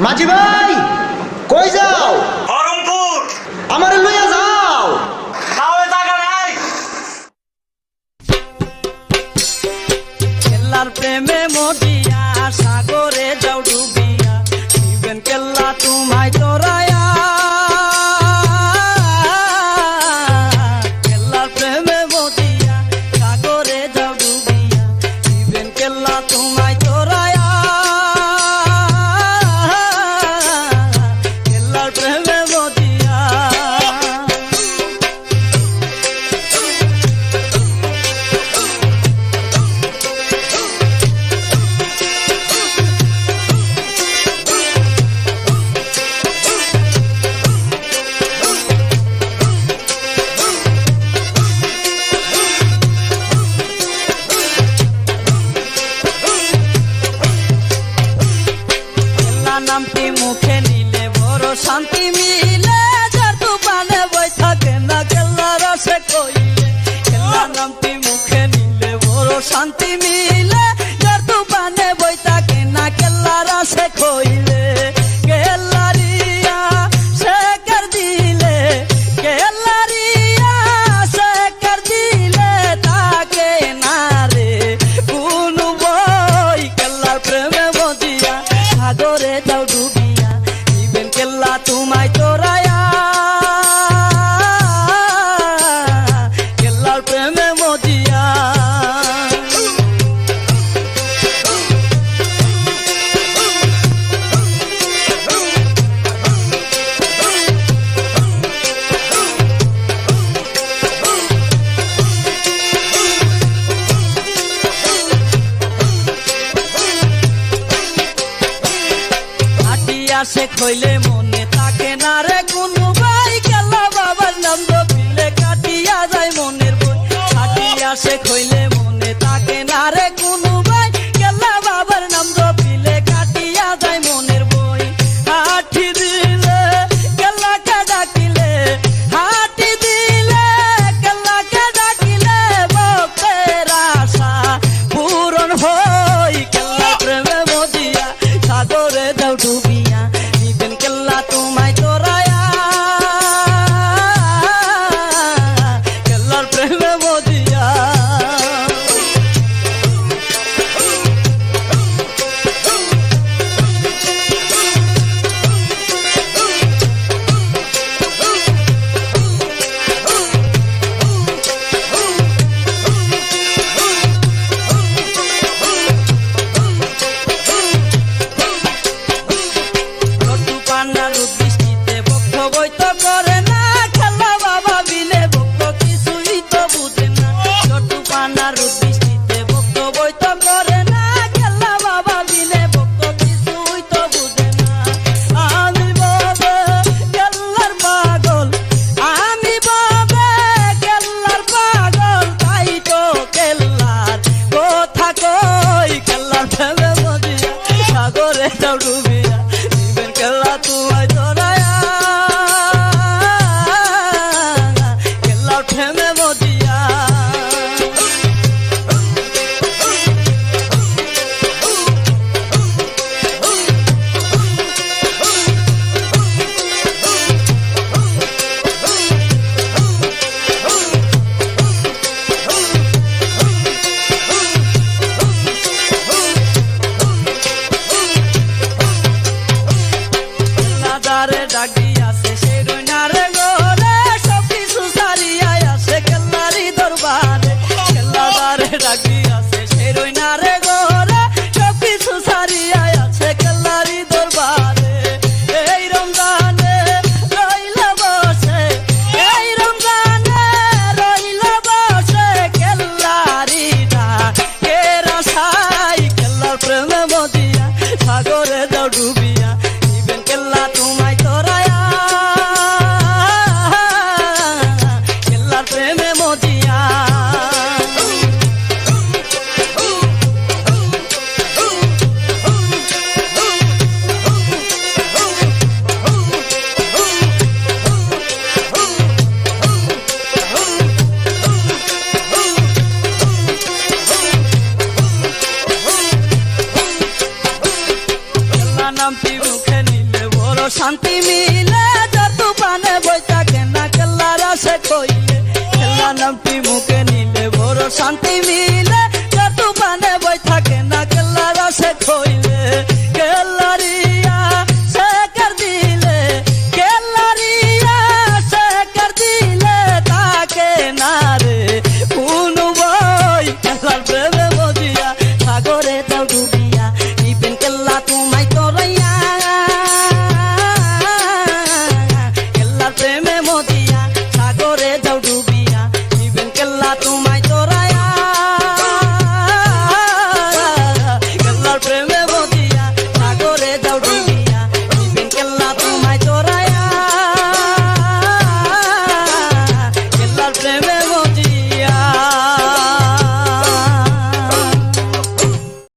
মাঝি ভাই কই যাও? অরমপুর। আমারে লইয়া যাও। তাহলে টাকা নাই। খেলার প্রেমে মোদি কইলে খেলা নামটি মুখে নিলে বড় শান্তি সে খইলে voy tan মজিয়া সাগর শান্তি মিলে যত পানে বইতা কেনা কেল্লার আসে কইলে কেলা নামটি মুখে নিলে বড় শান্তি মিলে